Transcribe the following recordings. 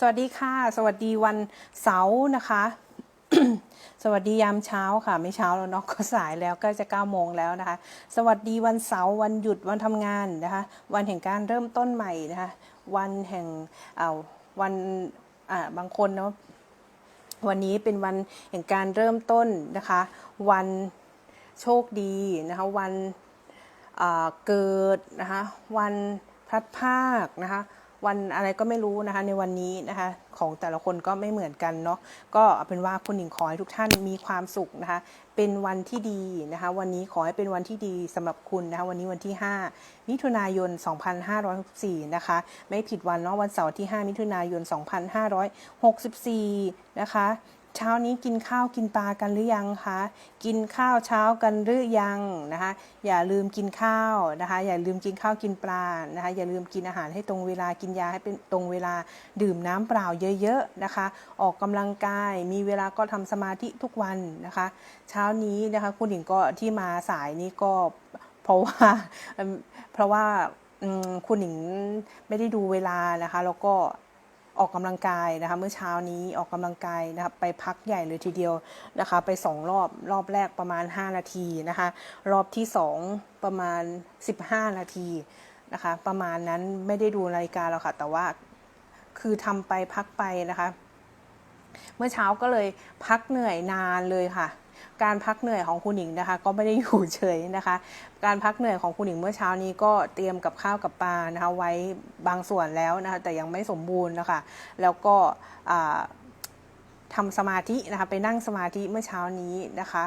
สวัสดีค่ะ สวัสดีวันเสาร์นะคะ สวัสดียามเช้าค่ะ ไม่เช้าแล้วเนาะก็สายแล้วก็จะ9ก้าโมงแล้วนะคะ สวัสดีวันเสาร์วันหยุดวันทำงานนะคะ วันแห่งการเริ่มต้นใหม่นะคะ วันแห่งเอาวันอ่าบางคนเนาะวันนี้เป็นวันแห่งการเริ่มต้นนะคะ วันโชคดีนะคะ วันเกิดนะคะ วันพลัดพรากนะคะ วันอะไรก็ไม่รู้นะคะในวันนี้นะคะ ของแต่ละคนก็ไม่เหมือนกันเนาะก็เอาเป็นว่าคุณหญิงขอให้ทุกท่านมีความสุขนะคะ เป็นวันที่ดีนะคะ วันนี้ขอให้เป็นวันที่ดีสำหรับคุณนะคะวันนี้วันที่ 5 มิถุนายน 2564 นะคะ ไม่ผิดวันเนาะวันเสาร์ที่ 5 มิถุนายน 2564 นะคะเช้านี้กินข้าวกินปลากันหรือยังคะ กินข้าวเช้ากันหรือยังนะคะ อย่าลืมกินข้าวนะคะ อย่าลืมกินข้าวกินปลานะคะ อย่าลืมกินอาหารให้ตรงเวลา กินยาให้เป็นตรงเวลา ดื่มน้ำเปล่าเยอะๆนะคะ ออกกำลังกาย มีเวลาก็ทำสมาธิทุกวันนะคะ เช้านี้นะคะคุณหญิงก็ที่มาสายนี้ก็เพราะว่าเพราะว่าคุณหญิงไม่ได้ดูเวลานะคะ แล้วก็ออกกำลังกายนะคะ เมื่อเช้านี้ออกกำลังกายนะคะไปพักใหญ่เลยทีเดียวนะคะ ไปสองรอบรอบแรกประมาณ 5 นาทีนะคะ รอบที่ 2 ประมาณ 15 นาทีนะคะ ประมาณนั้นไม่ได้ดูนาฬิกาแล้วค่ะ แต่ว่า คือทำไปพักไปนะคะ เมื่อเช้าก็เลยพักเหนื่อยนานเลยค่ะ การพักเหนื่อยของคุณหญิงนะคะ ก็ไม่ได้อยู่เฉยนะคะ การพักเหนื่อยของคุณหญิงเมื่อเช้านี้ก็เตรียมกับข้าวกับปลานะคะไว้บางส่วนแล้วนะคะแต่ยังไม่สมบูรณ์นะคะแล้วก็ทำสมาธินะคะไปนั่งสมาธิเมื่อเช้านี้นะคะ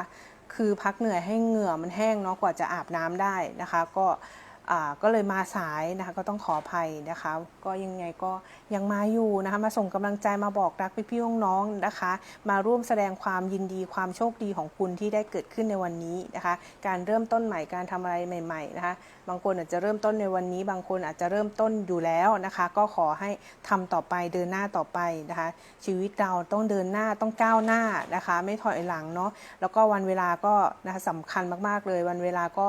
คือพักเหนื่อยให้เหงื่อมันแห้งเนาะกว่าจะอาบน้ำได้นะคะ ก็ ก็เลยมาสายนะคะก็ต้องขออภัยนะคะ ก็ยังไงก็ยังมาอยู่นะคะมาส่งกำลังใจมาบอกรักพี่ๆน้องๆนะคะ มาร่วมแสดงความยินดีความโชคดีของคุณที่ได้เกิดขึ้นในวันนี้นะคะ การเริ่มต้นใหม่การทำอะไรใหม่ๆนะคะ บางคนอาจจะเริ่มต้นในวันนี้ บางคนอาจจะเริ่มต้นอยู่แล้วนะคะ ก็ขอให้ทำต่อไปเดินหน้าต่อไปนะคะ ชีวิตเราต้องเดินหน้าต้องก้าวหน้านะคะ ไม่ถอยหลังเนาะแล้วก็วันเวลาก็นะคะสำคัญมากๆเลยวันเวลาก็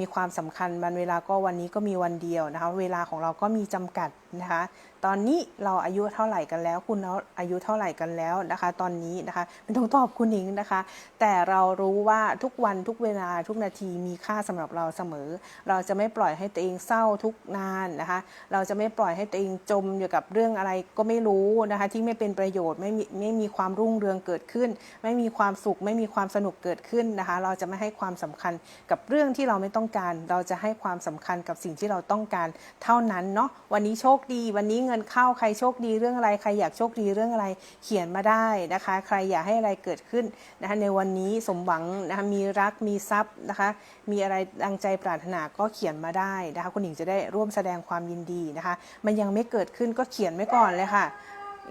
มีความสำคัญวันเวลาก็วันนี้ก็มีวันเดียวนะคะ เวลาของเราก็มีจำกัดนะคะ ตอนนี้เราอายุเท่าไหร่กันแล้ว คุณอายุเท่าไหร่กันแล้วนะคะ ตอนนี้นะคะเป็นต้องตอบคุณหญิงนะคะ แต่เรารู้ว่าทุกวันทุกเวลาทุกนาทีมีค่าสำหรับเราเสมอ เราจะไม่ปล่อยให้ตัวเองเศร้าทุกนานนะคะ เราจะไม่ปล่อยให้ตัวเองจมอยู่กับเรื่องอะไรก็ไม่รู้นะคะ ที่ไม่เป็นประโยชน์ไม่มีไม่มีความรุ่งเรืองเกิดขึ้น ไม่มีความสุข ไม่มีความสนุกเกิดขึ้นนะคะ เราจะไม่ให้ความสำคัญกับเรื่องที่เราไม่ต้องการ เราจะให้ความสำคัญกับสิ่งที่เราต้องการเท่านั้นเนาะวันนี้โชคดี วันนี้เงินเข้าใครโชคดีเรื่องอะไรใครอยากโชคดีเรื่องอะไรเขียนมาได้นะคะ ใครอยากให้อะไรเกิดขึ้นนะคะในวันนี้สมหวังนะคะมีรักมีทรัพย์นะคะ มีอะไรดังใจปรารถนาก็เขียนมาได้นะคะคุณหญิงจะได้ร่วมแสดงความยินดีนะคะ มันยังไม่เกิดขึ้นก็เขียนไว้ก่อนเลยค่ะ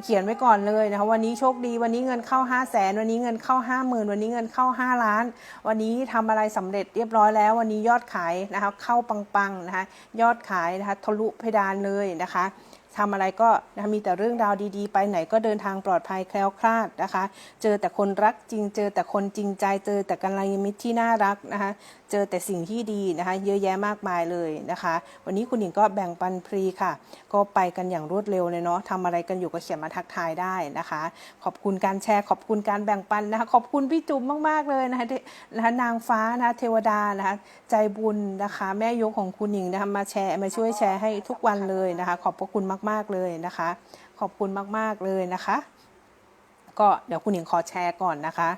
เขียนไว้ก่อนเลยนะคะวันนี้โชคดีวันนี้เงินเข้า 5 0 0แสนวันนี้เงินเข้า 5 0,000 วันนี้เงินเข้า 5 ล้าน วันนี้ทำอะไรสำเร็จเรียบร้อยแล้ว วันนี้ยอดขายนะคะเข้าปังๆนะคะยอดขายนะคะทะลุเพดานเลยนะคะทำอะไรก็นะคะมีแต่เรื่องราวดีๆ ไปไหนก็เดินทางปลอดภัยแคล้วคลาดนะคะ เจอแต่คนรักจริง เจอแต่คนจริงใจ เจอแต่กัลยาณมิตรที่น่ารักนะคะเจอแต่สิ่งที่ดีนะคะ เยอะแยะมากมายเลยนะคะ วันนี้คุณหญิงก็แบ่งปันฟรีค่ะ ก็ไปกันอย่างรวดเร็วเลยเนาะทำอะไรกันอยู่ก็เขียนมาทักทายได้นะคะ ขอบคุณการแชร์ ขอบคุณการแบ่งปันนะคะ ขอบคุณพี่จุ๋มมาก ๆ เลยนะคะนะคะนางฟ้านะคะเทวดานะคะใจบุญนะคะ แม่ยกของคุณหญิงนะคะมาแชร์มาช่วยแชร์ให้ทุกวันเลยนะคะ ขอบพระคุณมาก ๆ เลยนะคะ ขอบคุณมาก ๆ เลยนะคะ ก็เดี๋ยวคุณหญิงขอแชร์ก่อนนะคะ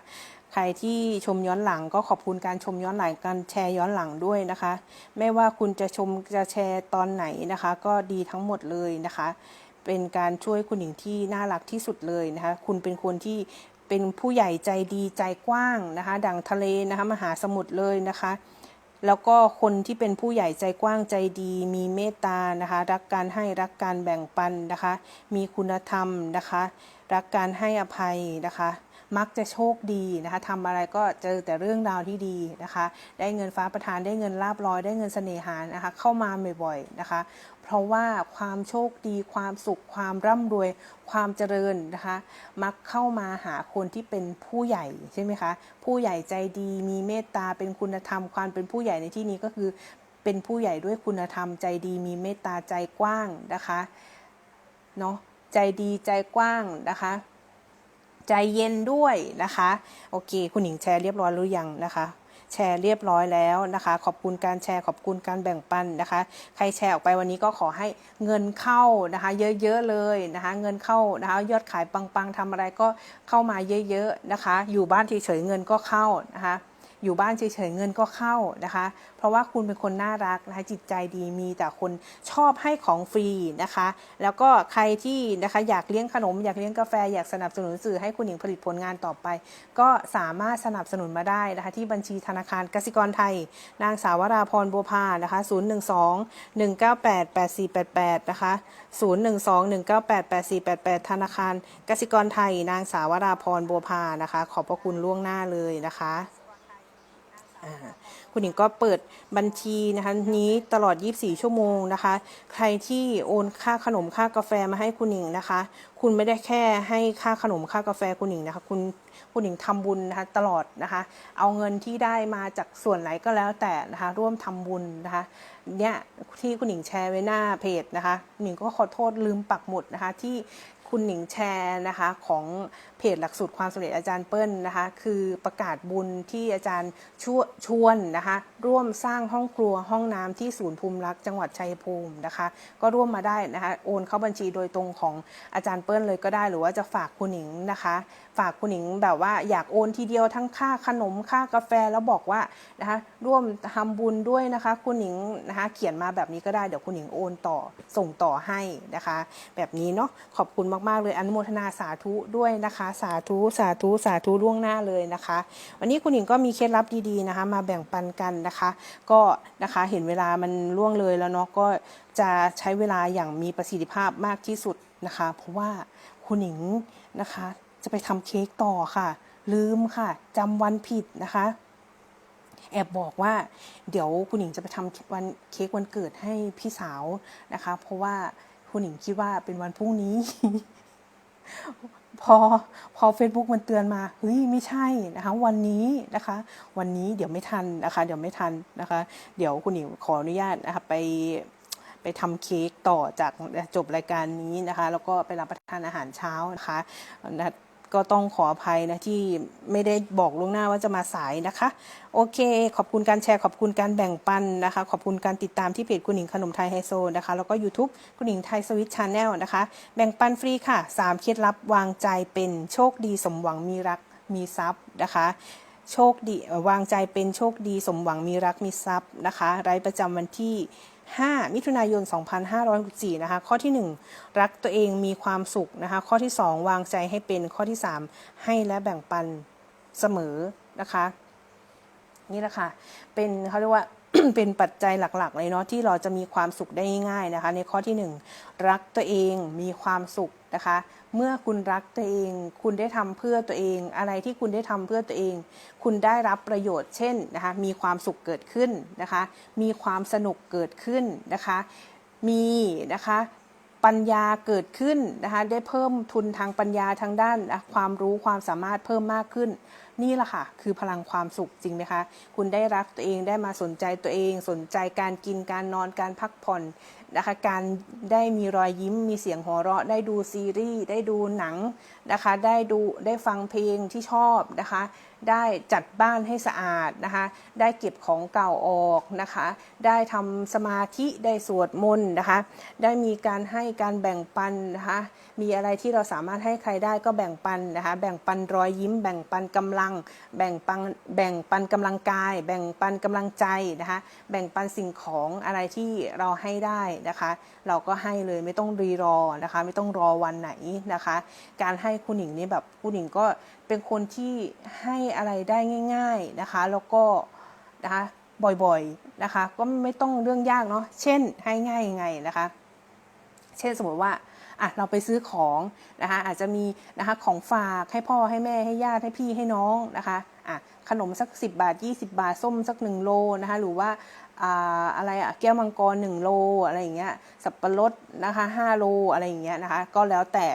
ใครที่ชมย้อนหลังก็ขอบคุณการชมย้อนหลังการแชร์ย้อนหลังด้วยนะคะ ไม่ว่าคุณจะชมจะแชร์ตอนไหนนะคะ ก็ดีทั้งหมดเลยนะคะ เป็นการช่วยคุณหญิงที่น่ารักที่สุดเลยนะคะ คุณเป็นคนที่เป็นผู้ใหญ่ใจดีใจกว้างนะคะ ดังทะเลนะคะมหาสมุทรเลยนะคะ แล้วก็คนที่เป็นผู้ใหญ่ใจกว้างใจดี มีเมตตานะคะ รักการให้รักการแบ่งปันนะคะ มีคุณธรรมนะคะ รักการให้อภัยนะคะ มักจะโชคดีนะคะทำอะไรก็เจอแต่เรื่องราวที่ดีนะคะ ได้เงินฟ้าประทานได้เงินลาบลอย ได้เงินเสน่หานะคะ เข้ามาบ่อยๆนะคะ เพราะว่าความโชคดี ความสุข ความร่ำรวย ความเจริญนะคะ มักเข้ามาหาคนที่เป็นผู้ใหญ่ใช่ไหมคะ ผู้ใหญ่ใจดี มีเมตตา เป็นคุณธรรม ความเป็นผู้ใหญ่ในที่นี้ก็คือ เป็นผู้ใหญ่ด้วยคุณธรรม ใจดี มีเมตตา ใจกว้างนะคะ เนาะ ใจดี ใจกว้างนะคะ ใจเย็นด้วยนะคะ โอเค คุณหญิงแชร์เรียบร้อยหรือยังนะคะแชร์เรียบร้อยแล้วนะคะ ขอบคุณการแชร์ขอบคุณการแบ่งปันนะคะ ใครแชร์ออกไปวันนี้ก็ขอให้เงินเข้านะคะ เยอะๆเลยนะคะ เงินเข้านะคะ ยอดขายปังๆทำอะไรก็เข้ามาเยอะๆนะคะ อยู่บ้านเฉยๆเงินก็เข้านะคะ อยู่บ้านเฉยๆเงินก็เข้านะคะ เพราะว่าคุณเป็นคนน่ารักนะคะจิตใจดีมีแต่คนชอบให้ของฟรีนะคะ แล้วก็ใครที่นะคะอยากเลี้ยงขนม อยากเลี้ยงกาแฟอยากสนับสนุนสื่อให้คุณหญิงผลิตผลงานต่อไป ก็สามารถสนับสนุนมาได้นะคะที่บัญชีธนาคารกสิกรไทย นางสาวราพรบัวพานะคะ012 198 8488นะคะ012 198 8488 ธนาคารกสิกรไทย นางสาวราพรบัวพานะคะ ขอบพระคุณล่วงหน้าเลยนะคะ คุณหญิงก็เปิดบัญชีนะคะนี้ตลอด 24 ชั่วโมงนะคะ ใครที่โอนค่าขนมค่ากาแฟมาให้คุณหญิงนะคะ คุณไม่ได้แค่ให้ค่าขนมค่ากาแฟคุณหญิงนะคะ คุณคุณหญิงทำบุญนะคะตลอดนะคะ เอาเงินที่ได้มาจากส่วนไหนก็แล้วแต่นะคะ ร่วมทำบุญนะคะเนี่ยที่คุณหญิงแชร์ไว้หน้าเพจนะคะหญิงก็ขอโทษลืมปักหมุดนะคะที่คุณหนิงแชร์นะคะของ เพจหลักสูตรความสำเร็จอาจารย์เปิ้ลนะคะ คือประกาศบุญที่อาจารย์ชวชวนนะคะ ร่วมสร้างห้องครัวห้องน้ำที่ศูนย์ภูมิรักจังหวัดชัยภูมินะคะ ก็ร่วมมาได้นะคะโอนเข้าบัญชีโดยตรงของอาจารย์เปิ้ลเลยก็ได้ หรือว่าจะฝากคุณหนิงนะคะ ฝากคุณหนิงแบบว่าอยากโอนทีเดียวทั้งค่าขนมค่ากาแฟแล้วบอกว่านะคะร่วมทำบุญด้วยนะคะ คุณหนิงนะคะเขียนมาแบบนี้ก็ได้เดี๋ยวคุณหนิงโอนต่อส่งต่อให้นะคะ แบบนี้เนาะขอบคุณมากๆเลยอนุโมทนาสาธุด้วยนะคะสาธุสาธุสาธุล่วงหน้าเลยนะคะ วันนี้คุณหญิงก็มีเคล็ดลับดีๆนะคะ มาแบ่งปันกันนะคะ ก็นะคะเห็นเวลามันล่วงเลยแล้วเนาะก็จะใช้เวลาอย่างมีประสิทธิภาพมากที่สุดนะคะ เพราะว่าคุณหญิงนะคะ จะไปทำเค้กต่อค่ะ ลืมค่ะจำวันผิดนะคะแอบบอกว่าเดี๋ยวคุณหญิงจะไปทำวันเค้กวันเกิดให้พี่สาวนะคะ เพราะว่าคุณหญิงคิดว่าเป็นวันพรุ่งนี้ พอพอ Facebook มันเตือนมาเฮ้ยไม่ใช่นะคะวันนี้นะคะ วันนี้เดี๋ยวไม่ทันนะคะ เดี๋ยวไม่ทันนะคะ เดี๋ยวคุณหนิงขออนุญาตนะคะไปไปทำเค้กต่อจากจบรายการนี้นะคะ แล้วก็ไปรับประทานอาหารเช้านะคะนะ ก็ต้องขออภัยนะที่ไม่ได้บอกล่วงหน้าว่าจะมาสายนะคะ โอเค ขอบคุณการแชร์ขอบคุณการแบ่งปันนะคะ ขอบคุณการติดตามที่เพจคุณหญิงขนมไทยไฮโซนะคะ แล้วก็ YouTube คุณหญิงไทยสวิตชาแนลนะคะ แบ่งปันฟรีค่ะ 3 เคล็ดลับวางใจเป็นโชคดีสมหวังมีรักมีทรัพย์นะคะโชคดีวางใจเป็นโชคดีสมหวังมีรักมีทรัพย์นะคะรายประจำวันที่ 5 มิถุนายน 2564นะคะ ข้อที่ 1 รักตัวเองมีความสุขนะคะ ข้อที่ 2 วางใจให้เป็น ข้อที่ 3 ให้และแบ่งปันเสมอนะคะ นี่แหละค่ะ เป็นเขาเรียกว่าเป็นปัจจัยหลักๆ เลยเนาะที่เราจะมีความสุขได้ง่ายๆนะคะ ในข้อที่ 1 รักตัวเองมีความสุขนะคะ เมื่อคุณรักตัวเอง คุณได้ทำเพื่อตัวเอง อะไรที่คุณได้ทำเพื่อตัวเอง คุณได้รับประโยชน์เช่นนะคะมีความสุขเกิดขึ้นนะคะ มีความสนุกเกิดขึ้นนะคะ มีนะคะปัญญาเกิดขึ้นนะคะได้เพิ่มทุนทางปัญญาทางด้านความรู้ความสามารถเพิ่มมากขึ้น นี่แหละค่ะ คือพลังความสุขจริงไหมคะ คุณได้รักตัวเองได้มาสนใจตัวเอง สนใจการกินการนอนการพักผ่อน นะคะการได้มีรอยยิ้มมีเสียงหัวเราะ ได้ดูซีรีส์ได้ดูหนังนะคะ ได้ดูได้ฟังเพลงที่ชอบนะคะ ได้จัดบ้านให้สะอาดนะคะ ได้เก็บของเก่าออกนะคะ ได้ทำสมาธิได้สวดมนต์นะคะ ได้มีการให้การแบ่งปันนะคะ มีอะไรที่เราสามารถให้ใครได้ก็แบ่งปันนะคะ แบ่งปันรอยยิ้ม แบ่งปันกำลัง แบ่งปันแบ่งปันกำลังกาย แบ่งปันกำลังใจนะคะ แบ่งปันสิ่งของอะไรที่เราให้ได้นะคะ เราก็ให้เลยไม่ต้องรีรอนะคะ ไม่ต้องรอวันไหนนะคะ การให้คุณหญิงนี่แบบคุณหญิงก็ เป็นคนที่ให้อะไรได้ง่าย ๆนะคะ แล้วก็นะคะบ่อยๆนะคะ ก็ไม่ต้องเรื่องยากเนาะเช่นให้ง่ายยังไงนะคะ เช่นสมมติว่าอะเราไปซื้อของนะคะอาจจะมีนะคะของฝากให้พ่อให้แม่ให้ญาติให้พี่ให้น้องนะคะอะขนมสัก 10 บาท 20 บาท ส้มสัก1โลนะคะหรือว่า อะไรอะแก้วมังกร1โลอะไรอย่างเงี้ยสับปะรดนะคะ5โลอะไรอย่างเงี้ยนะคะก็แล้วแต่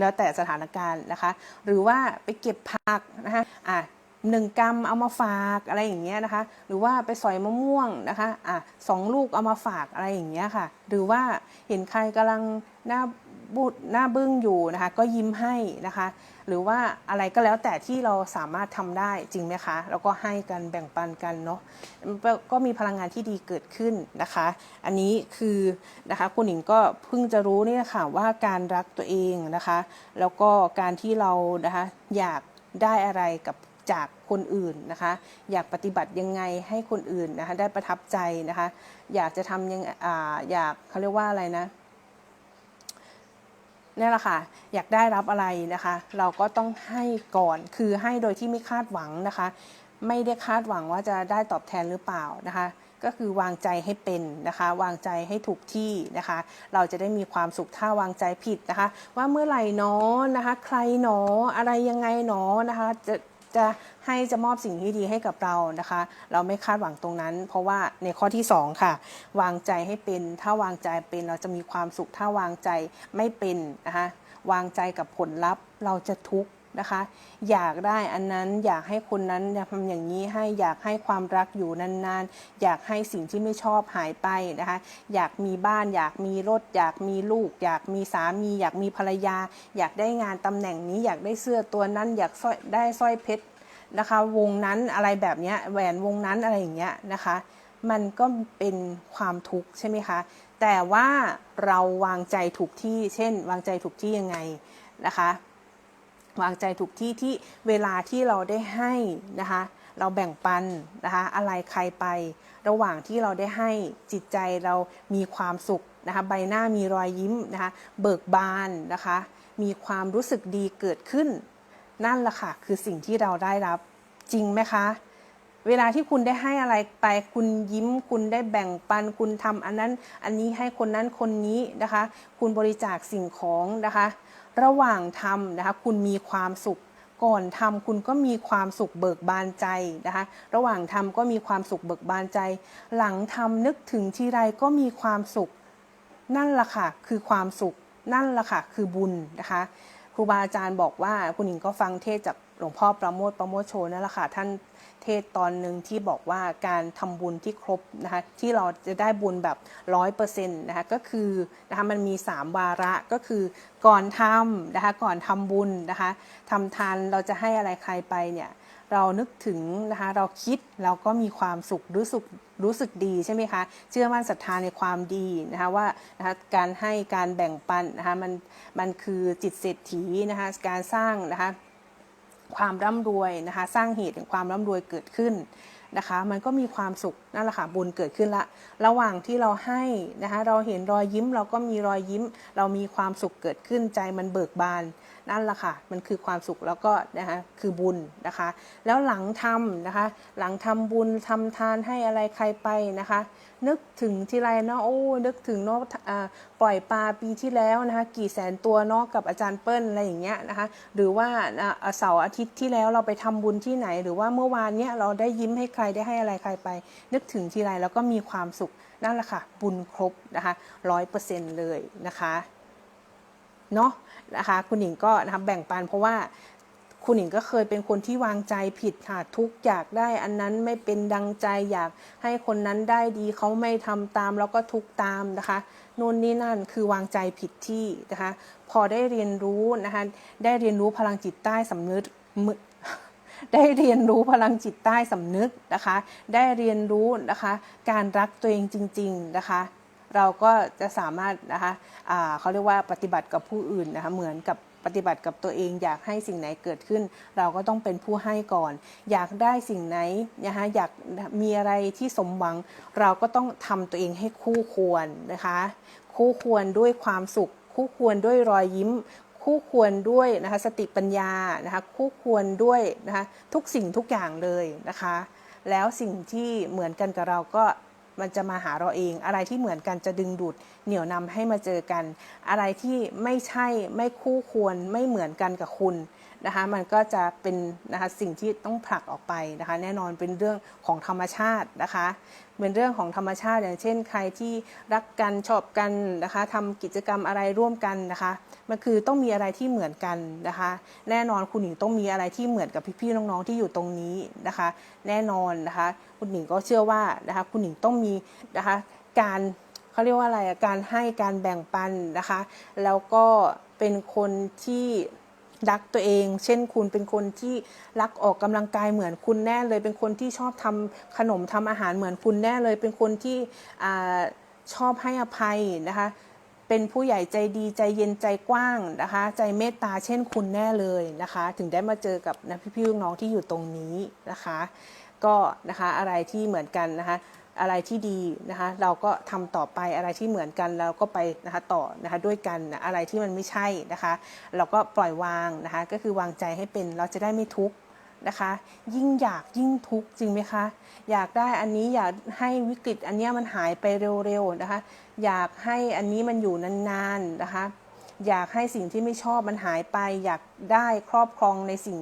แล้วแต่สถานการณ์นะคะ หรือว่าไปเก็บผักนะคะอะหนึ่งกรัมเอามาฝากอะไรอย่างเงี้ยนะคะ หรือว่าไปสอยมะม่วงนะคะอะสองลูกเอามาฝากอะไรอย่างเงี้ยค่ะ หรือว่าเห็นใครกำลังหน้าบูดหน้าบึ้งอยู่นะคะ ก็ยิ้มให้นะคะ หรือว่าอะไรก็แล้วแต่ที่เราสามารถทำได้จริงไหมคะ แล้วก็ให้กันแบ่งปันกันเนาะก็มีพลังงานที่ดีเกิดขึ้นนะคะ อันนี้คือนะคะคุณหญิงก็เพิ่งจะรู้นี่แหละค่ะว่าการรักตัวเองนะคะ แล้วก็การที่เรานะคะอยากได้อะไรกับจากคนอื่นนะคะ อยากปฏิบัติยังไงให้คนอื่นนะคะได้ประทับใจนะคะ อยากจะทำยังออยากเขาเรียกว่าอะไรนะ นี่แหละค่ะ อยากได้รับอะไรนะคะ เราก็ต้องให้ก่อน คือให้โดยที่ไม่คาดหวังนะคะ ไม่ได้คาดหวังว่าจะได้ตอบแทนหรือเปล่านะคะ ก็คือวางใจให้เป็นนะคะ วางใจให้ถูกที่นะคะ เราจะได้มีความสุขถ้าวางใจผิดนะคะ ว่าเมื่อไหร่เนาะนะคะ ใครเนาะอะไรยังไงเนาะนะคะ จะ จะให้จะมอบสิ่งที่ดีให้กับเรานะคะ เราไม่คาดหวังตรงนั้น เพราะว่าในข้อที่สองค่ะ วางใจให้เป็น ถ้าวางใจเป็นเราจะมีความสุขถ้าวางใจไม่เป็นนะคะวางใจกับผลลัพธ์เราจะทุกข์ นะคะ อยากได้อันนั้นอยากให้คนนั้นทำอย่างนี้ให้อยากให้ความรักอยู่นานๆ อยากให้สิ่งที่ไม่ชอบหายไปนะคะ อยากมีบ้าน อยากมีรถ อยากมีลูก อยากมีสามี อยากมีภรรยา อยากได้งานตำแหน่งนี้ อยากได้เสื้อตัวนั้น อยากสร้อยได้สร้อยเพชรนะคะ วงนั้นอะไรแบบนี้แหวนวงนั้นอะไรอย่างเงี้ยนะคะ มันก็เป็นความทุกข์ใช่ไหมคะแต่ว่าเราวางใจถูกที่ เช่น วางใจถูกที่ยังไงนะคะ วางใจถูกที่ที่เวลาที่เราได้ให้นะคะ เราแบ่งปันนะคะอะไรใครไป ระหว่างที่เราได้ให้จิตใจเรามีความสุขนะคะใบหน้ามีรอยยิ้มนะคะเบิกบานนะคะ มีความรู้สึกดีเกิดขึ้น นั่นแหละค่ะคือสิ่งที่เราได้รับจริงไหมคะ เวลาที่คุณได้ให้อะไรไป คุณยิ้ม คุณได้แบ่งปัน คุณทำอันนั้น อันนี้ให้คนนั้นคนนี้นะคะ คุณบริจาคสิ่งของนะคะ ระหว่างทำนะคะคุณมีความสุขก่อนทำคุณก็มีความสุขเบิกบานใจนะคะ ระหว่างทำก็มีความสุขเบิกบานใจ หลังทำนึกถึงทีไรก็มีความสุข นั่นแหละค่ะ คือความสุข นั่นแหละค่ะ คือบุญนะคะ ครูบาอาจารย์บอกว่าคุณหญิงก็ฟังเทศจากหลวงพ่อประโมทประโมทโชนั่นแหละค่ะท่าน เทศตอนหนึ่งที่บอกว่าการทำบุญที่ครบนะคะที่เราจะได้บุญแบบร้อยเปอร์เซ็นต์นะคะก็คือนะคะมันมี 3 วาระก็คือก่อนทำนะคะก่อนทำบุญนะคะทำทานเราจะให้อะไรใครไปเนี่ยเรานึกถึงนะคะเราคิดเราก็มีความสุขรู้สึกรู้สึกดีใช่ไหมคะเชื่อมั่นศรัทธาในความดีนะคะว่านะคะการให้การแบ่งปันนะคะมันมันคือจิตเศรษฐีนะคะการสร้างนะคะ ความร่ำรวยนะคะ สร้างเหตุแห่งความร่ำรวยเกิดขึ้นนะคะ มันก็มีความสุขนั่นแหละค่ะบุญเกิดขึ้นละ ระหว่างที่เราให้นะคะ เราเห็นรอยยิ้มเราก็มีรอยยิ้ม เรามีความสุขเกิดขึ้นใจมันเบิกบานนั่นแหละค่ะ มันคือความสุขแล้วก็นะคะคือบุญนะคะ แล้วหลังทำนะคะ หลังทำบุญทำทานให้อะไรใครไปนะคะ นึกถึงทีไรเนาะโอ้นึกถึงเนาะปล่อยปลาปีที่แล้วนะคะกี่แสนตัวเนาะกับอาจารย์เปิ้ลอะไรอย่างเงี้ยนะคะหรือว่าเสาร์อาทิตย์ที่แล้วเราไปทำบุญที่ไหน หรือว่าเมื่อวานเนี้ยเราได้ยิ้มให้ใครได้ให้อะไรใครไป นึกถึงทีไรแล้วก็มีความสุขนั่นแหละค่ะ บุญครบนะคะร้อยเปอร์เซ็นต์เลยนะคะเนาะนะคะคุณหญิงก็นะคะแบ่งปันเพราะว่า คุณหญิงก็เคยเป็นคนที่วางใจผิดค่ะทุกอยากได้อันนั้นไม่เป็นดังใจอยากให้คนนั้นได้ดีเขาไม่ทำตามแล้วก็ทุกตามนะคะนู่นนี่นั่นคือวางใจผิดที่นะคะ พอได้เรียนรู้นะคะได้เรียนรู้พลังจิตใต้สำนึกมึได้เรียนรู้พลังจิตใต้สำนึกนะคะ ได้เรียนรู้นะคะ การรักตัวเองจริง ๆนะคะ เราก็จะสามารถนะคะเขาเรียกว่าปฏิบัติกับผู้อื่นนะคะ เหมือนกับ ปฏิบัติกับตัวเองอยากให้สิ่งไหนเกิดขึ้น เราก็ต้องเป็นผู้ให้ก่อน อยากได้สิ่งไหนนะคะอยากมีอะไรที่สมหวัง เราก็ต้องทำตัวเองให้คู่ควรนะคะ คู่ควรด้วยความสุข คู่ควรด้วยรอยยิ้ม คู่ควรด้วยนะคะสติปัญญานะคะคู่ควรด้วยนะคะทุกสิ่งทุกอย่างเลยนะคะ แล้วสิ่งที่เหมือนกันกับเราก็ มันจะมาหาเราเอง อะไรที่เหมือนกันจะดึงดูดเหนี่ยวนำให้มาเจอกัน อะไรที่ไม่ใช่ไม่คู่ควรไม่เหมือนกันกับคุณ นะคะมันก็จะเป็นนะคะสิ่งที่ต้องผลักออกไปนะคะแน่นอนเป็นเรื่องของธรรมชาตินะคะเป็นเรื่องของธรรมชาติ อย่างเช่น ใครที่รักกันชอบกันนะคะทำกิจกรรมอะไรร่วมกันนะคะมันคือต้องมีอะไรที่เหมือนกันนะคะ แน่นอนคุณหญิงต้องมีอะไรที่เหมือนกับพี่ๆน้องๆที่อยู่ตรงนี้นะคะ แน่นอนนะคะ คุณหญิงก็เชื่อว่านะคะคุณหญิงต้องมีนะคะการเขาเรียกว่าอะไรการให้การแบ่งปันนะคะ แล้วก็เป็นคนที่ รักตัวเอง เช่นคุณเป็นคนที่รักออกกำลังกายเหมือนคุณแน่เลย เป็นคนที่ชอบทำขนมทำอาหารเหมือนคุณแน่เลย เป็นคนที่อชอบให้อภัยนะคะเป็นผู้ใหญ่ใจดีใจเย็นใจกว้างนะคะ ใจเมตตาเช่นคุณแน่เลยนะคะ ถึงได้มาเจอกับนะพี่ๆน้องที่อยู่ตรงนี้นะคะ ก็นะคะอะไรที่เหมือนกันนะคะ อะไรที่ดีนะคะเราก็ทำต่อไปอะไรที่เหมือนกันเราก็ไปนะคะต่อนะคะด้วยกันนะอะไรที่มันไม่ใช่นะคะ เราก็ปล่อยวางนะคะก็คือวางใจให้เป็นเราจะได้ไม่ทุกข์นะคะยิ่งอยากยิ่งทุกข์จริงไหมคะ อยากได้อันนี้อยากให้วิกฤตอันเนี้ยมันหายไปเร็วๆนะคะ อยากให้อันนี้มันอยู่นานๆนะคะ อยากให้สิ่งที่ไม่ชอบมันหายไป อยากได้ครอบครองในสิ่ง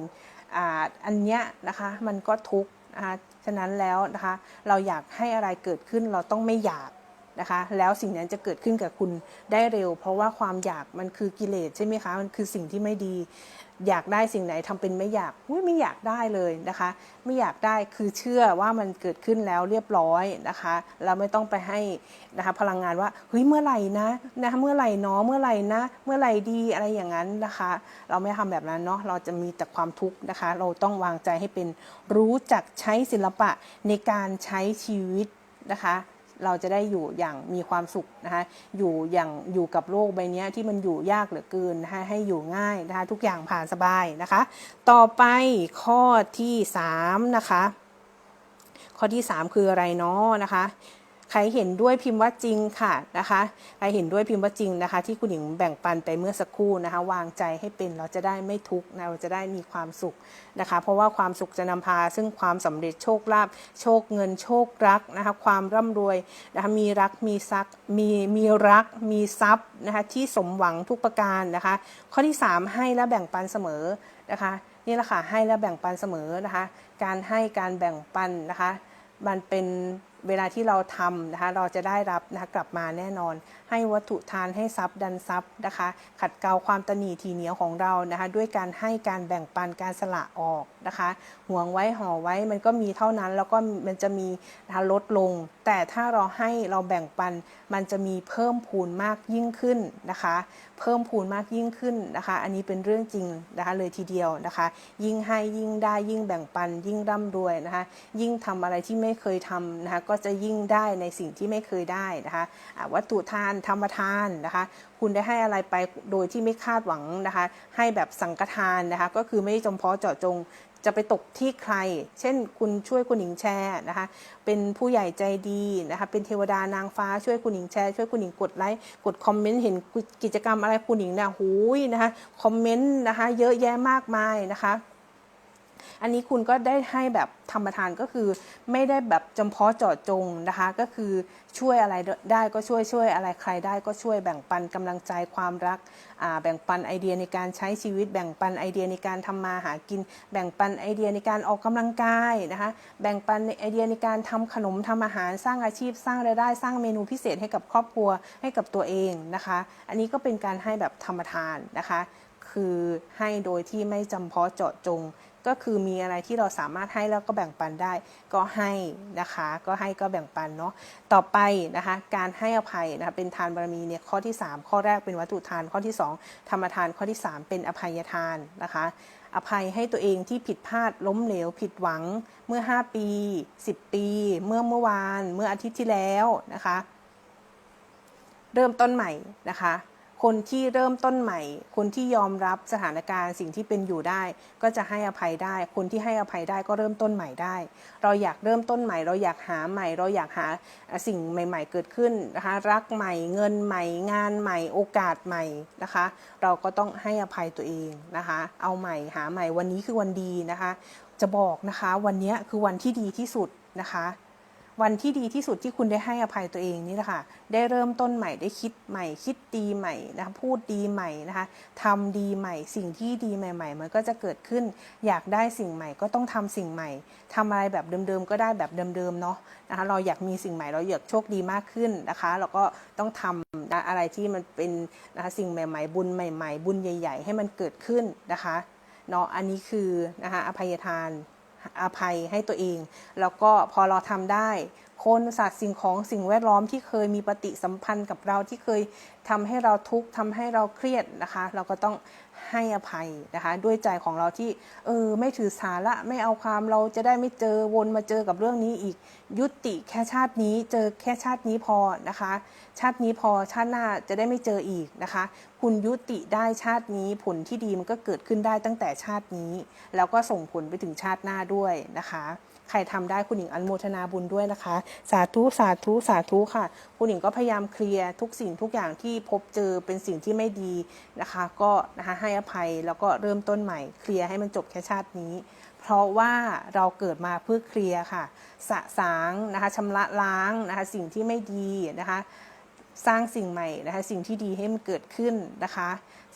ออันเนี้ยนะคะมันก็ทุกข์นะคะ ฉะนั้นแล้วนะคะ เราอยากให้อะไรเกิดขึ้นเราต้องไม่อยาก นะคะ แล้วสิ่งนั้นจะเกิดขึ้นกับคุณได้เร็ว เพราะว่าความอยากมันคือกิเลสใช่ไหมคะ มันคือสิ่งที่ไม่ดี อยากได้สิ่งไหนทำเป็นไม่อยากอุ๊ยไม่อยากได้เลยนะคะ ไม่อยากได้คือเชื่อว่ามันเกิดขึ้นแล้วเรียบร้อยนะคะเราไม่ต้องไปให้นะคะพลังงานว่าเฮ้ยเมื่อไหร่นะนะคะเมื่อไหร่เนาะเมื่อไหร่นะ เมื่อไหร่ดีอะไรอย่างนั้นนะคะ เราไม่ทำแบบนั้นเนาะเราจะมีแต่ความทุกข์นะคะ เราต้องวางใจให้เป็นรู้จักใช้ศิลปะในการใช้ชีวิตนะคะ เราจะได้อยู่อย่างมีความสุขนะคะอยู่อย่างอยู่กับโลกใบนี้ที่มันอยู่ยากเหลือเกินนะคะให้อยู่ง่ายนะคะทุกอย่างผ่านสบายนะคะ ต่อไปข้อที่3นะคะข้อที่ 3 คืออะไรเนาะนะคะ ใครเห็นด้วยพิมพ์ว่าจริงค่ะนะคะ ใครเห็นด้วยพิมพ์ว่าจริงนะคะ ที่คุณหญิงแบ่งปันไปเมื่อสักครู่นะคะ วางใจให้เป็นเราจะได้ไม่ทุกข์นะเราจะได้มีความสุขนะคะ เพราะว่าความสุขจะนำพา ซึ่งความสำเร็จโชคลาภโชคเงินโชครักนะคะ ความร่ำรวยนะคะมีรักมีซักมีมีรักมีทรัพย์นะคะที่สมหวังทุกประการนะคะ ข้อที่ 3 ให้และแบ่งปันเสมอนะคะนี่แหละค่ะให้และแบ่งปันเสมอนะคะ การให้การแบ่งปันนะคะ มันเป็น เวลาที่เราทำนะคะเราจะได้รับนะคะกลับมาแน่นอน ให้วัตถุทานให้ทรัพย์ดันทรัพย์นะคะ ขัดเกลาความตนีทีเหนียวของเรานะคะด้วยการให้การแบ่งปันการสละออกนะคะห่วงไว้ห่อไว้มันก็มีเท่านั้น แล้วก็มันจะมีะะลดลง แต่ถ้าเราให้เราแบ่งปันมันจะมีเพิ่มพูนมากยิ่งขึ้นนะคะ เพิ่มพูนมากยิ่งขึ้นนะคะ อันนี้เป็นเรื่องจริงนะคะเลยทีเดียวนะคะ ยิ่งให้ยิ่งได้ยิ่งแบ่งปัน ยิ่งร่ำรวยนะคะ ยิ่งทำอะไรที่ไม่เคยทำนะคะก็จะยิ่งได้ในสิ่งที่ไม่เคยได้นะคะะวัตถุทานธรรมทานนะคะ คุณได้ให้อะไรไปโดยที่ไม่คาดหวังนะคะ ให้แบบสังฆทานนะคะ ก็คือไม่ได้จำเพาะเจาะจง จะไปตกที่ใคร เช่น คุณช่วยคุณหญิงแชร์นะคะ เป็นผู้ใหญ่ใจดีนะคะ เป็นเทวดานางฟ้าช่วยคุณหญิงแชร์ ช่วยคุณหญิงกดไลค์ กดคอมเมนต์ เห็นกิจกรรมอะไรคุณหญิงเนี่ยหูยนะคะ คอมเมนต์นะคะ เยอะแยะมากมายนะคะ อันนี้คุณก็ได้ให้แบบธรรมทานก็คือ ไม่ได้แบบจำเพาะเจาะจงนะคะ ก็คือช่วยอะไรได้ก็ช่วยช่วยอะไรใครได้ก็ช่วยแบ่งปันกำลังใจความรักแบ่งปันไอเดียในการใช้ชีวิต แบ่งปันไอเดียในการทำมาหากิน แบ่งปันไอเดียในการออกกำลังกายนะคะ แบ่งปันไอเดียในการทำขนมทำอาหารสร้างอาชีพ สร้างรายได้สร้างเมนูพิเศษให้กับครอบครัวให้กับตัวเองนะคะ อันนี้ก็เป็นการให้แบบธรรมทานนะคะ คือให้โดยที่ไม่จำเพาะเจาะจง ก็คือมีอะไรที่เราสามารถให้แล้วก็แบ่งปันได้ ก็ให้นะคะ ก็ให้ก็แบ่งปันเนาะต่อไปนะคะ การให้อภัยนะคะเป็นทานบารมีเนี่ยข้อที่ 3 ข้อแรกเป็นวัตถุทานข้อที่ 2 ธรรมทานข้อที่ 3 เป็นอภัยทานนะคะอภัยให้ตัวเองที่ผิดพลาดล้มเหลว ผิดหวังเมื่อ 5 ปี 10 ปี เมื่อเมื่อวาน เมื่ออาทิตย์ที่แล้วนะคะ เริ่มต้นใหม่นะคะ คนที่เริ่มต้นใหม่ คนที่ยอมรับสถานการณ์สิ่งที่เป็นอยู่ได้ ก็จะให้อภัยได้ คนที่ให้อภัยได้ก็เริ่มต้นใหม่ได้ เราอยากเริ่มต้นใหม่ เราอยากหาใหม่ เราอยากหาสิ่งใหม่ ๆ เกิดขึ้นนะคะรักใหม่ เงินใหม่ งานใหม่ โอกาสใหม่นะคะ เราก็ต้องให้อภัยตัวเองนะคะ เอาใหม่หาใหม่วันนี้คือวันดีนะคะ จะบอกนะคะวันนี้คือวันที่ดีที่สุดนะคะ วันที่ดีที่สุดที่คุณได้ให้อภัยตัวเองนี่แหละค่ะได้เริ่มต้นใหม่ได้คิดใหม่ คิดดีใหม่นะคะพูดดีใหม่นะคะทำดีใหม่ สิ่งที่ดีใหม่ ๆ มันก็จะเกิดขึ้น อยากได้สิ่งใหม่ก็ต้องทำสิ่งใหม่ทำอะไรแบบเดิมๆก็ได้แบบเดิมๆเนาะนะคะเราอยากมีสิ่งใหม่เราอยากโชคดีมากขึ้นนะคะ เราก็ต้องทำนะอะไรที่มันเป็นนะคะสิ่งใหม่ ๆ บุญใหม่ ๆ บุญใหญ่ ๆ ให้มันเกิดขึ้นนะคะเนาะอันนี้คือนะคะอภัยทาน อภัยให้ตัวเอง แล้วก็พอเราทำได้ คนสัตว์สิ่งของสิ่งแวดล้อมที่เคยมีปฏิสัมพันธ์กับเราที่เคยทำให้เราทุกข์ทำให้เราเครียดนะคะ เราก็ต้อง ให้อภัยนะคะ ด้วยใจของเราที่เออไม่ถือสาระไม่เอาความเราจะได้ไม่เจอวนมาเจอกับเรื่องนี้อีก ยุติแค่ชาตินี้ เจอแค่ชาตินี้พอนะคะ ชาตินี้พอชาติหน้าจะได้ไม่เจออีกนะคะ คุณยุติได้ชาตินี้ผลที่ดีมันก็เกิดขึ้นได้ตั้งแต่ชาตินี้ แล้วก็ส่งผลไปถึงชาติหน้าด้วยนะคะ ใครทำได้คุณหญิงอนุโมทนาบุญด้วยนะคะ สาธุสาธุสาธุค่ะ คุณหญิงก็พยายามเคลียร์ทุกสิ่งทุกอย่างที่พบเจอเป็นสิ่งที่ไม่ดีนะคะ ก็นะคะให้อภัยแล้วก็เริ่มต้นใหม่เคลียร์ให้มันจบแค่ชาตินี้ เพราะว่าเราเกิดมาเพื่อเคลียร์ค่ะ สะสางนะคะชำระล้างนะคะสิ่งที่ไม่ดีนะคะ สร้างสิ่งใหม่นะคะสิ่งที่ดีให้มันเกิดขึ้นนะคะ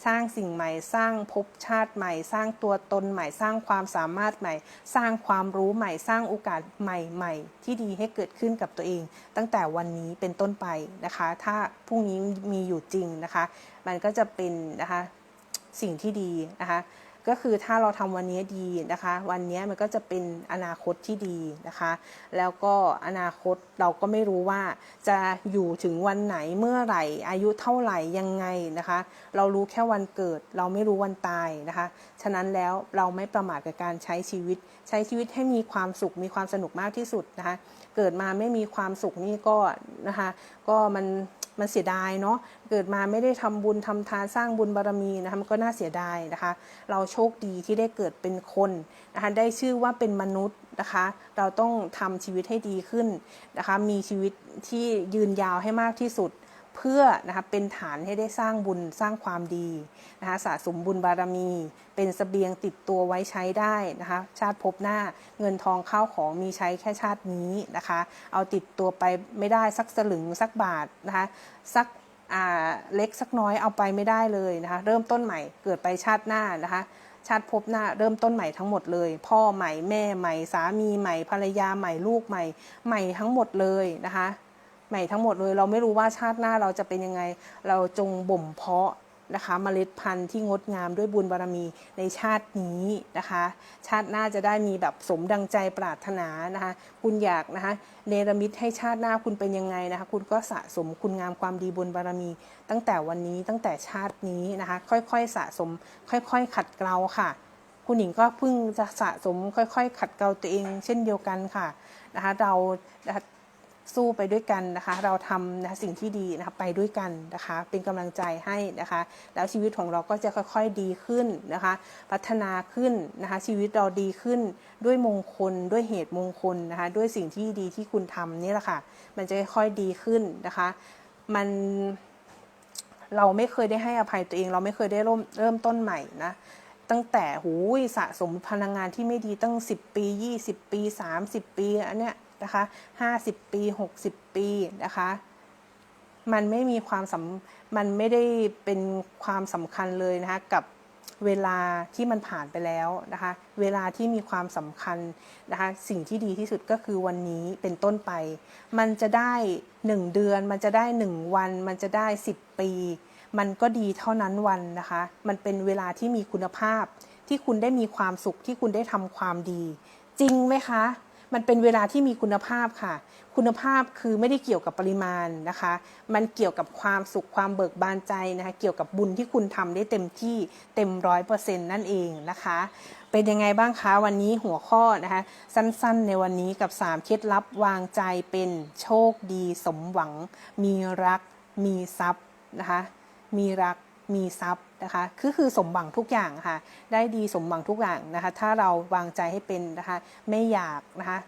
สร้างสิ่งใหม่ สร้างภพชาติใหม่ สร้างตัวตนใหม่ สร้างความสามารถใหม่ สร้างความรู้ใหม่ สร้างโอกาสใหม่ ๆ ที่ดีให้เกิดขึ้นกับตัวเอง ตั้งแต่วันนี้เป็นต้นไปนะคะ ถ้าพรุ่งนี้มีอยู่จริงนะคะ มันก็จะเป็นนะคะสิ่งที่ดีนะคะ ก็คือถ้าเราทำวันนี้ดีนะคะ วันนี้มันก็จะเป็นอนาคตที่ดีนะคะ แล้วก็อนาคตเราก็ไม่รู้ว่าจะอยู่ถึงวันไหนเมื่อไหร่ อายุเท่าไหร่ยังไงนะคะ เรารู้แค่วันเกิด เราไม่รู้วันตายนะคะ ฉะนั้นแล้วเราไม่ประมาทกับการใช้ชีวิต ใช้ชีวิตให้มีความสุขมีความสนุกมากที่สุดนะคะ เกิดมาไม่มีความสุขนี่ก็นะคะ ก็มัน มันเสียดายเนาะเกิดมาไม่ได้ทำบุญทำทานสร้างบุญบารมีนะคะมันก็น่าเสียดายนะคะ เราโชคดีที่ได้เกิดเป็นคนนะคะได้ชื่อว่าเป็นมนุษย์นะคะ เราต้องทำชีวิตให้ดีขึ้นนะคะ มีชีวิตที่ยืนยาวให้มากที่สุด เพื่อนะคะเป็นฐานให้ได้สร้างบุญสร้างความดีนะคะสะสมบุญบารมี เป็นสเสบียงติดตัวไว้ใช้ได้นะคะชาติภพหน้าเงินทองข้าวของมีใช้แค่ชาตินี้นะคะ เอาติดตัวไปไม่ได้สักสลึงสักบาทนะคะสักอ่าเล็กสักน้อยเอาไปไม่ได้เลยนะคะเริ่มต้นใหม่เกิดไปชาติหน้านะคะชาติภพหน้าเริ่มต้นใหม่ทั้งหมดเลย พ่อใหม่แม่ใหม่สามีใหม่ภรรยาใหม่ลูกใหม่ใหม่ทั้งหมดเลยนะคะ ใหม่ทั้งหมดเลย เราไม่รู้ว่าชาติหน้าเราจะเป็นยังไง เราจงบ่มเพาะนะคะเมล็ดพันธุ์ที่งดงามด้วยบุญบารรมีในชาตินี้นะคะ ชาติหน้าจะได้มีแบบสมดังใจปรารถนานะคะ คุณอยากนะคะเนรมิตให้ชาติหน้าคุณเป็นยังไงนะคะ คุณก็สะสมคุณงามความดีบุญบารรมี ตั้งแต่วันนี้ตั้งแต่ชาตินี้นะคะ ค่อยๆสะสม ค่อยๆ ขัดเกลาค่ะ คุณหญิงก็เพิ่งจะสะสมค่อย ๆ ขัดเกลาตัวเอง เช่นเดียวกันค่ะนะคะ เรา สู้ไปด้วยกันนะคะ เราทำนะสิ่งที่ดีนะคะไปด้วยกันนะคะ เป็นกำลังใจให้นะคะ แล้วชีวิตของเราก็จะค่อยๆดีขึ้นนะคะ พัฒนาขึ้นนะคะ ชีวิตเราดีขึ้นด้วยมงคล ด้วยเหตุมงคลนะคะ ด้วยสิ่งที่ดีที่คุณทำนี่แหละค่ะ มันจะค่อยๆดีขึ้นนะคะ มันเราไม่เคยได้ให้อภัยตัวเอง เราไม่เคยได้เริ่มเริ่มต้นใหม่นะตั้งแต่หูสะสมพลังงานที่ไม่ดีตั้ง 10 ปี 20 ปี 30 ปีอันเนี้ย นะคะ50 ปี 60 ปีนะคะ มันไม่มีความสำมันไม่ได้เป็นความสำคัญเลยนะคะกับเวลาที่มันผ่านไปแล้วนะคะ เวลาที่มีความสำคัญนะคะ สิ่งที่ดีที่สุดก็คือวันนี้เป็นต้นไป มันจะได้ 1 เดือน มันจะได้ 1 วัน มันจะได้ 10 ปี มันก็ดีเท่านั้นวันนะคะ มันเป็นเวลาที่มีคุณภาพ ที่คุณได้มีความสุขที่คุณได้ทำความดี จริงไหมคะ มันเป็นเวลาที่มีคุณภาพค่ะ คุณภาพคือไม่ได้เกี่ยวกับปริมาณนะคะ มันเกี่ยวกับความสุขความเบิกบานใจนะคะ เกี่ยวกับบุญที่คุณทำได้เต็มที่เต็มร้อยเปอร์เซ็นต์นั่นเองนะคะ เป็นยังไงบ้างคะวันนี้หัวข้อนะคะ สั้นๆ ในวันนี้กับ 3 เคล็ดลับวางใจเป็นโชคดีสมหวัง มีรัก มีทรัพย์นะคะ มีรักมีทรัพย์ นะคะคือคือสมหวังทุกอย่างค่ะ ได้ดีสมหวังทุกอย่างนะคะ ถ้าเราวางใจให้เป็นนะคะ ไม่อยากนะคะ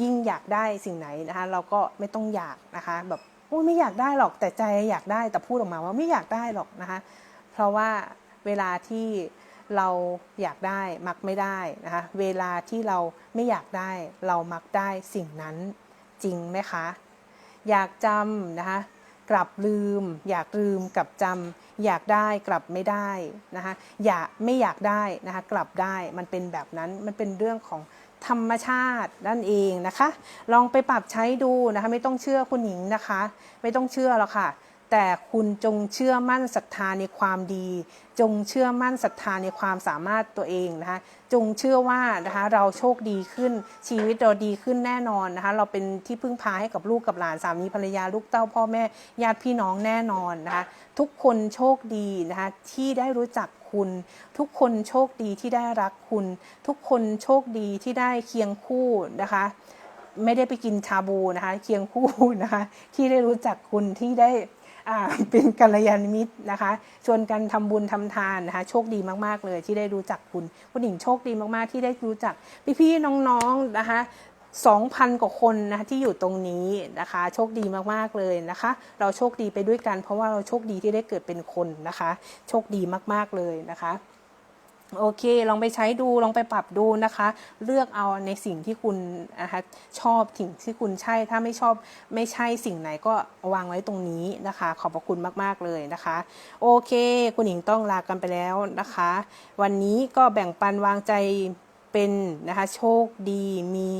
ยิ่งอยากได้สิ่งไหนนะคะ เราก็ไม่ต้องอยากนะคะ แบบโอ้ไม่อยากได้หรอกแต่ใจอยากได้แต่พูดออกมาว่าไม่อยากได้หรอกนะคะ เพราะว่าเวลาที่เราอยากได้มักไม่ได้นะคะ เวลาที่เราไม่อยากได้เรามักได้สิ่งนั้นจริงไหมคะ อยากจำนะคะ กลับลืม อยากลืมกลับจำ อยากได้กลับไม่ได้นะคะอยากไม่อยากได้นะคะกลับได้มันเป็นแบบนั้นมันเป็นเรื่องของธรรมชาตินั่นเองนะคะ ลองไปปรับใช้ดูนะคะ ไม่ต้องเชื่อคุณหญิงนะคะ ไม่ต้องเชื่อหรอกค่ะ แต่คุณจงเชื่อมั่นศรัทธาในความดี จงเชื่อมั่นศรัทธาในความสามารถตัวเองนะคะจงเชื่อว่านะคะเราโชคดีขึ้นชีวิตเราดีขึ้นแน่นอนนะคะเราเป็นที่พึ่งพาให้กับลูกกับหลานสามีภรรยาลูกเต้าพ่อแม่ญาติพี่น้องแน่นอนนะคะทุกคนโชคดีนะคะที่ได้รู้จักคุณทุกคนโชคดีที่ได้รักคุณ ทุกคนโชคดีที่ได้เคียงคู่นะคะไม่ได้ไปกินชาบูนะคะเคียงคู่นะคะที่ได้รู้จักคุณที่ได้ เป็นกัลยาณมิตรนะคะชวนกันทำบุญทำทานนะคะโชคดีมากๆเลยที่ได้รู้จักคุณคุณหญิงโชคดีมากๆที่ได้รู้จักพี่ๆน้องๆนะคะ2,000 กว่าคนนะคะที่อยู่ตรงนี้นะคะ โชคดีมากๆเลยนะคะ เราโชคดีไปด้วยกัน เพราะว่าเราโชคดีที่ได้เกิดเป็นคนนะคะ โชคดีมากๆเลยนะคะ โอเค ลองไปใช้ดู ลองไปปรับดูนะคะ เลือกเอาในสิ่งที่คุณนะคะชอบสิ่งที่คุณใช่ ถ้าไม่ชอบไม่ใช่สิ่งไหนก็วางไว้ตรงนี้นะคะ ขอบพระคุณมาก ๆ เลยนะคะ โอเค คุณหญิงต้องลากันไปแล้วนะคะ วันนี้ก็แบ่งปันวางใจเป็นนะคะ โชคดีมี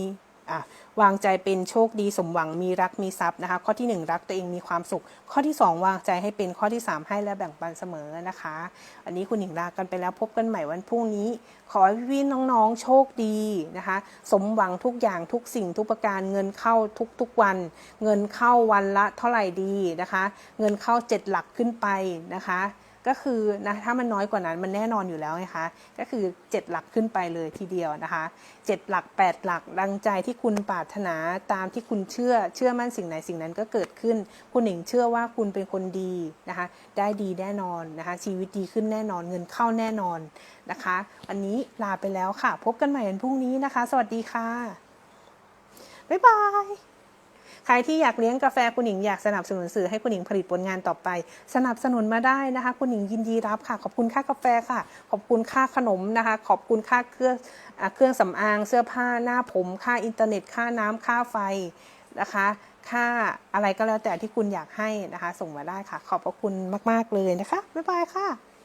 วางใจเป็นโชคดีสมหวังมีรักมีทรัพย์นะคะ ข้อที่ 1 รักตัวเองมีความสุข ข้อที่ 2 วางใจให้เป็นข้อที่ 3 ให้และแบ่งปันเสมอนะคะวันนี้คุณหญิงลากันไปแล้วพบกันใหม่วันพรุ่งนี้ ขอให้พี่น้องๆโชคดีนะคะ สมหวังทุกอย่างทุกสิ่งทุกประการเงินเข้าทุกๆวัน เงินเข้าวันละเท่าไหร่ดีนะคะ เงินเข้า 7 หลักขึ้นไปนะคะ ก็คือนะถ้ามันน้อยกว่านั้นมันแน่นอนอยู่แล้วไงคะ ก็คือ 7 หลักขึ้นไปเลยทีเดียวนะคะ 7 หลัก 8 หลักดังใจที่คุณปรารถนาตามที่คุณเชื่อเชื่อมั่นสิ่งไหนสิ่งนั้นก็เกิดขึ้น คุณหนิงเชื่อว่าคุณเป็นคนดีนะคะ ได้ดีแน่นอนนะคะ ชีวิตดีขึ้นแน่นอนเงินเข้าแน่นอนนะคะ วันนี้ลาไปแล้วค่ะ พบกันใหม่วันพรุ่งนี้นะคะ สวัสดีค่ะบ๊ายบาย ใครที่อยากเลี้ยงกาแฟคุณหญิงอยากสนับสนุนสื่อให้คุณหญิงผลิตผลงานต่อไป สนับสนุนมาได้นะคะ คุณหญิงยินดีรับค่ะ ขอบคุณค่ากาแฟค่ะ ขอบคุณค่าขนมนะคะ ขอบคุณค่าเครื่องอเครื่องสำอางเสื้อผ้าหน้าผมค่าอินเทอร์เน็ต ค่าน้ำค่าไฟนะคะค่าอะไรก็แล้วแต่ที่คุณอยากให้นะคะ ส่งมาได้ค่ะ ขอบพระคุณมาก ๆ เลยนะคะบ๊ายบายค่ะ